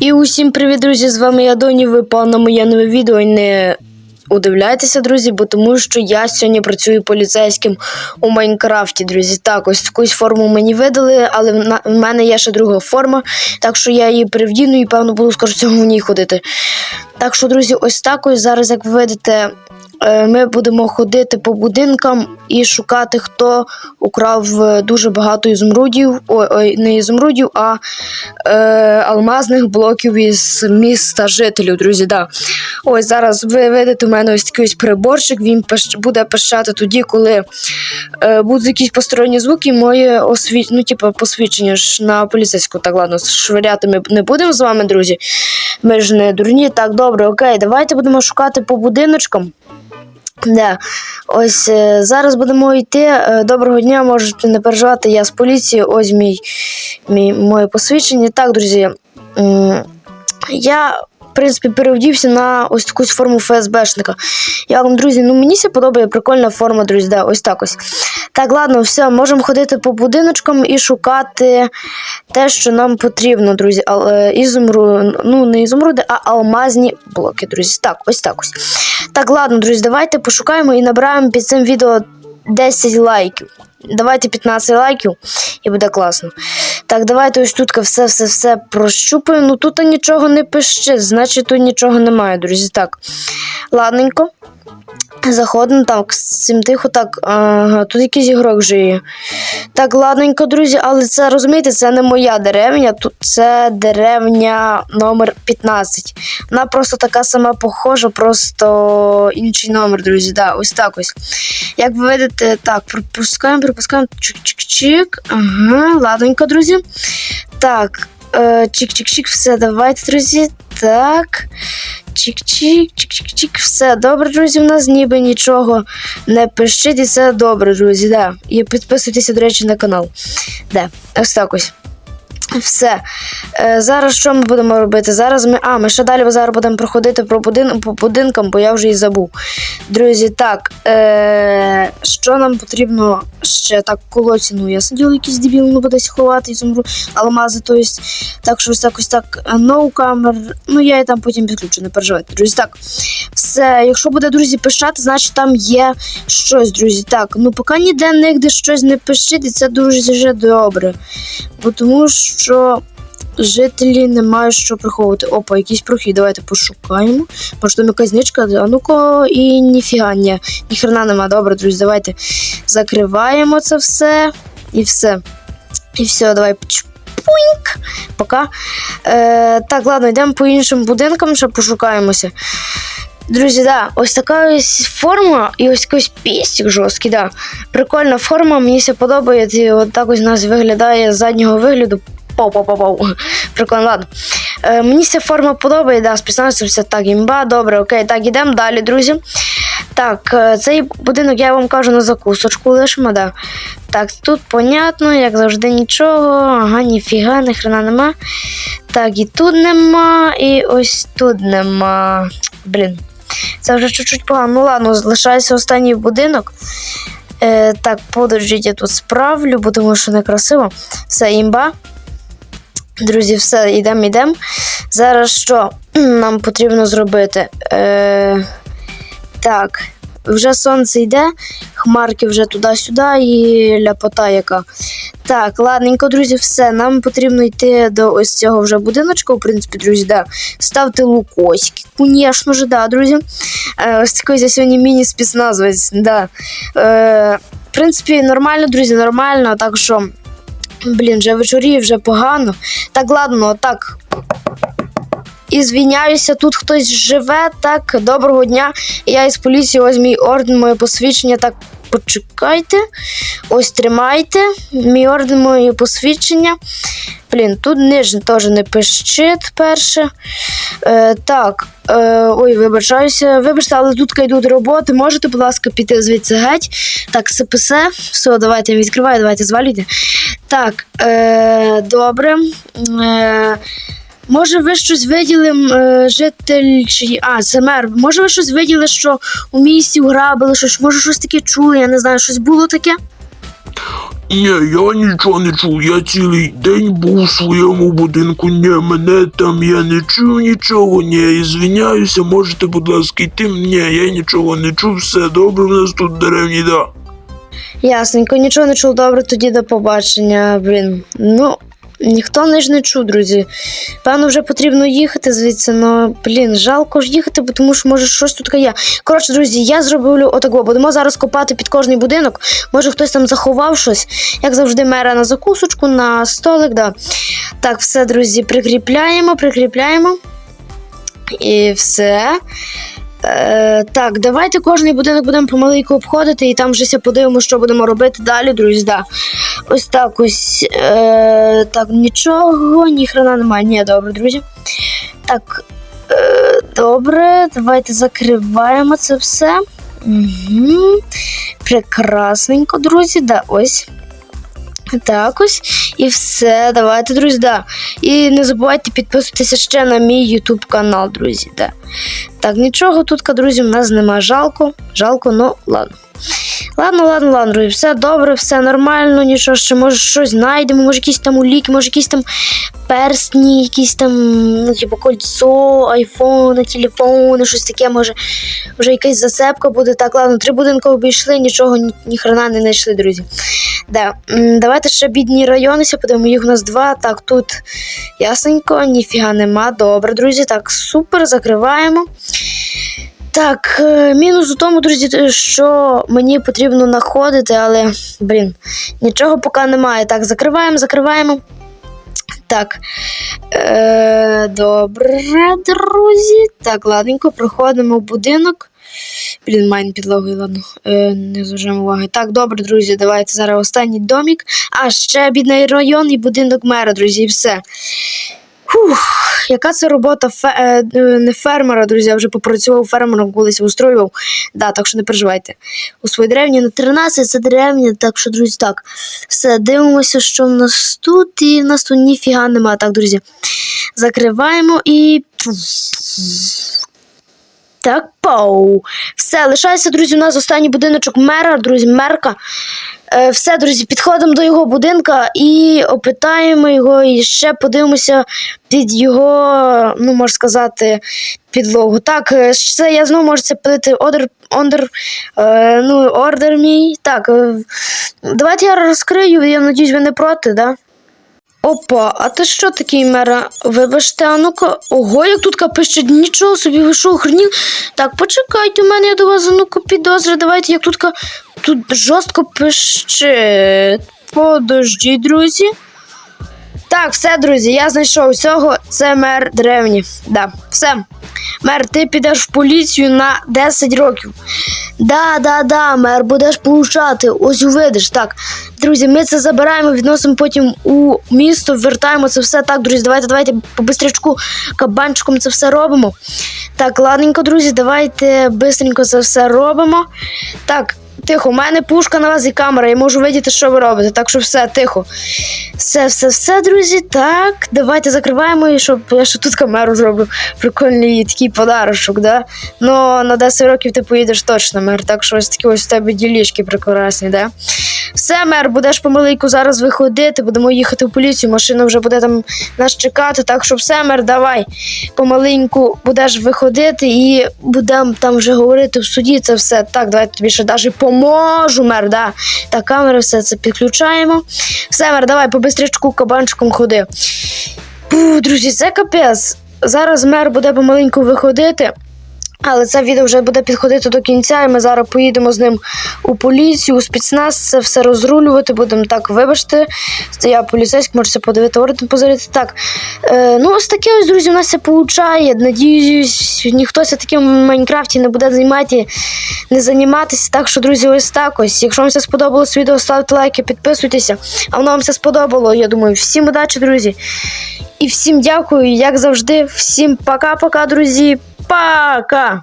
І усім привіт, друзі! З вами я Доні. Ви пав на моє нове відео і не удивляйтеся, друзі, бо тому що я сьогодні працюю поліцейським у Майнкрафті, друзі. Так, ось якусь форму мені видали, але в мене є ще друга форма, так що я її привдіну і певно буду скоро цього в ній ходити. Так що, друзі, ось так ось зараз, як ви видите, ми будемо ходити по будинкам і шукати, хто украв е, дуже багато ізумрудів. Ой, ой, не ізумрудів, а е, алмазних блоків із міста жителів, друзі. Да. Ось зараз ви видите у мене ось такий ось приборчик. Він буде пищати тоді, коли е, будуть якісь посторонні звуки, моє освіт... ну, типу, посвідчення ж на поліцейську. Так, ладно, швиряти ми не будемо з вами, друзі. Ми ж не дурні. Так, добре, окей, давайте будемо шукати по будиночкам. Да. Ось е, зараз будемо йти. Е, Доброго дня, можете не переживати. Я з поліції. Ось мій, мій моє посвідчення. Так, друзі. Я, в принципі, перевдівся на ось таку форму ФСБшника. Я вам, друзі, ну мені це подобає прикольна форма, друзі. Да, ось так ось. Так, ладно, все, можемо ходити по будиночкам і шукати те, що нам потрібно, друзі. Але ізумру, ну не ізумруди, а алмазні блоки, друзі. Так, ось так ось. Так, ладно, друзі, давайте пошукаємо і набираємо під цим відео 10 лайків. Давайте 15 лайків і буде класно. Так, давайте ось тут все-все-все прощупаю. Ну тут нічого не пише, значить тут нічого немає, друзі. Так, ладненько. Заходимо так, з цим тихо, так, ага, тут якийсь ігрок вже є. Так, ладненько, друзі, але це розумієте, це не моя деревня, тут це деревня номер 15. Вона просто така сама похожа, просто інший номер, друзі. Да, ось так ось. Як ви видите, так, пропускаємо, пропускаємо. Чик-чик-чик. Ага, ладненько, друзі. Так, чик-чик-чик, все, давайте, друзі. Так. Чик-чик, чик-чик-чик, все добре, друзі. У нас ніби нічого не пишіть, і все добре, друзі. Да. І підписуйтеся, до речі, на канал. Да, ось так ось. Все. Е, зараз що ми будемо робити? Зараз ми. А, ми ще далі зараз будемо проходити про будин... по будинкам, бо я вже і забув. Друзі, так. Е... Що нам потрібно ще так колоті? Ну, я сидів якийсь дебіл, ну десь ховати і зумру алмази. То есть, так що ось так ось так. camera. Ну, я і там потім підключу, не переживайте. Друзі, так. Все, якщо буде, друзі, пишати, значить там є щось, друзі. Так, ну поки ніде нігде щось не пишіть, і це дуже добре. Бо тому що жителі не мають що приховувати. Опа, якийсь прохід, давайте пошукаємо. Може там якась зничка, а ну-ка, і ніфіга, ні, ніхрена нема. Добре, друзі, давайте закриваємо це все і все. І все, давай. Пуіньк. Пока. Е, так, ладно, йдемо по іншим будинкам, ще пошукаємося. Друзі, да, ось така ось форма і ось якийсь пістик жорсткий, да. Прикольна форма, мені все подобається. От так ось у нас виглядає з заднього вигляду. Пау-пау-пау-пау. Прикольно, ладно. Е, мені ця форма подобає, да, списалося все так, імба, добре, окей. Так, ідемо далі, друзі. Так, е, цей будинок я вам кажу на закусочку лишимо, да. Так, тут понятно, як завжди нічого. Ага, ніфіга, ні хрена нема. Так, і тут нема, і ось тут нема. Блін. Це вже чуть-чуть погано. Ну ладно, залишається останній будинок. Е, так, подождіть, я тут справлю, бо тому що некрасиво. Все, імба. Друзі, все, йдемо, йдемо. Зараз що нам потрібно зробити? Е, так, вже сонце йде, хмарки вже туди-сюди і ляпота яка. Так, ладненько, друзі, все. Нам потрібно йти до ось цього вже будиночка, в принципі, друзі, да. Ставте лукоськи, звісно ж, да, друзі. Е, ось такий я сьогодні міні-спецназовець, да. Е, в принципі, нормально, друзі, нормально, так що. Блін, вже вечоріє, вже погано. Так, ладно, так. І звіняюся, тут хтось живе. Так, доброго дня. Я із поліції, ось мій орден, моє посвідчення. Так, почекайте. Ось тримайте. Мій орден, моє посвідчення. Блін, тут нижнє теж не пищить перше. Е, так, е, ой, вибачаюся. Вибачте, але тут йдуть роботи. Можете, будь ласка, піти звідси геть. Так, СПС. Все, давайте я відкриваю, давайте звалюйте. Так, е, добре. Е, Може, ви щось виділи, е, житель чи. А, це мер. Може, ви щось виділи, що у місті грабили, щось, може, щось таке чули, я не знаю, щось було таке? Ні, я нічого не чув. Я цілий день був у своєму будинку. Ні, мене там я не чув нічого. Ні, і звиняюся, можете, будь ласка, йти. Ні, я нічого не чув. Все добре, в нас тут деревні, да. Ясненько, нічого не чув, добре, тоді до побачення. Блін. Ну, ніхто не ж не чув, друзі. Певно, вже потрібно їхати звідси, но, блін, жалко ж їхати, бо тому що може щось тут є. Коротше, друзі, я зроблю отако. Будемо зараз копати під кожний будинок. Може хтось там заховав щось. Як завжди, мера на закусочку, на столик, да. Так, все, друзі, прикріпляємо, прикріпляємо. І все. Е, так, давайте кожний будинок будемо помаленьку обходити, і там вже ся подивимося, що будемо робити далі, друзі. Да. Ось так ось. Е, так, нічого, ні немає. Ні, добре, друзі. Так, е, добре, давайте закриваємо це все. Угу. Прекрасненько, друзі. Да, ось. Так ось. І все. Давайте, друзі, да. І не забувайте підписуватися ще на мій YouTube канал, друзі. Да. Так, нічого тут, друзі, в нас нема жалко. Жалко, ну ладно. Ладно, ладно, ладно, друзі, все добре, все нормально, нічого ще, може щось знайдемо, може якісь там уліки, може якісь там перстні, якісь там, ну, типу, кольцо, айфони, телефони, щось таке, може, вже якась засепка буде. Так, ладно, три будинки обійшли, нічого, ні, ні хрена не знайшли, друзі. Да. Давайте ще бідні райони, подивимо, їх у нас два. Так, тут ясненько, ніфіга нема. Добре, друзі. Так, супер, закриваємо. Так, е, мінус у тому, друзі, що мені потрібно знаходити, але, блін, нічого поки немає. Так, закриваємо, закриваємо. Так. Е, добре, друзі. Так, ладненько, проходимо в будинок. Блін, майн підлогою, ладно, е, не зважаємо уваги. Так, добре, друзі, давайте зараз останній домік. А, ще бідний район і будинок мера, друзі, і все. Фух, яка це робота фе, е, е, не фермера, друзі, я вже попрацював фермером, колись устроював. Да, так що не переживайте. У своїй деревні на 13 це деревня, так що, друзі, так. Все, дивимося, що в нас тут, і в нас тут ніфіга немає. Так, друзі. Закриваємо і. Так, пау. Все, лишається, друзі, у нас останній будиночок мера, друзі, мерка. Е, все, друзі, підходимо до його будинка і опитаємо його, і ще подивимося під його, ну, можна сказати, підлогу. Так, це я знову можу це подати ордер, ордер, е, ну, ордер мій. Так, е, давайте я розкрию, я надіюсь, ви не проти, да? Опа, а ти що такий мера? Вибачте, а ну-ка. Ого, як тут пише, нічого собі вийшов хренів. Так, почекайте, у мене є до вас ну-ка підозри. Давайте як тут тут жорстко пише. Подожди, друзі. Так, все, друзі, я знайшов всього. Це мер древні. Да, все. Мер, ти підеш в поліцію на 10 років. Да, да, да, мер, будеш получати. Ось увидиш. Так, друзі, ми це забираємо, відносимо потім у місто, вертаємо це все. Так, друзі, давайте, давайте по бистрячку кабанчиком це все робимо. Так, ладненько, друзі, давайте бистренько це все робимо. Так. Тихо, у мене пушка на вас і камера, я можу видіти, що ви робите. Так що все, тихо. Все, все, все, друзі. Так, давайте закриваємо і щоб я ще тут камеру зроблю. Прикольний такий подарочок, да? Ну, на 10 років ти поїдеш точно, мер. Так що ось такі ось у тебе ділішки прекрасні, да? Все, мер, будеш помаленьку зараз виходити, будемо їхати в поліцію, машина вже буде там нас чекати. Так що все, мер, давай. Помаленьку будеш виходити і будемо там вже говорити в суді. Це все. Так, давай тобі ще навіть поможу, мер. Да. Та камери все це підключаємо. Все, мер, давай по бистрячку кабанчиком ходи. Пу, друзі, це капець. Зараз мер буде помаленьку виходити. Але це відео вже буде підходити до кінця, і ми зараз поїдемо з ним у поліцію, у спецназ, це все розрулювати. Будемо так, вибачте. Це я поліцейський, можете подивити, орден позорити. Так. Е, ну, ось таке ось, друзі, у нас це получає. Надіюсь, ніхто ся таким в Майнкрафті не буде займати, не займатися. Так що, друзі, ось так ось. Якщо вам це сподобалось відео, ставте лайки, підписуйтеся. А воно вам це сподобало, я думаю. Всім удачі, друзі. І всім дякую, як завжди. Всім пока-пока, друзі. Пока!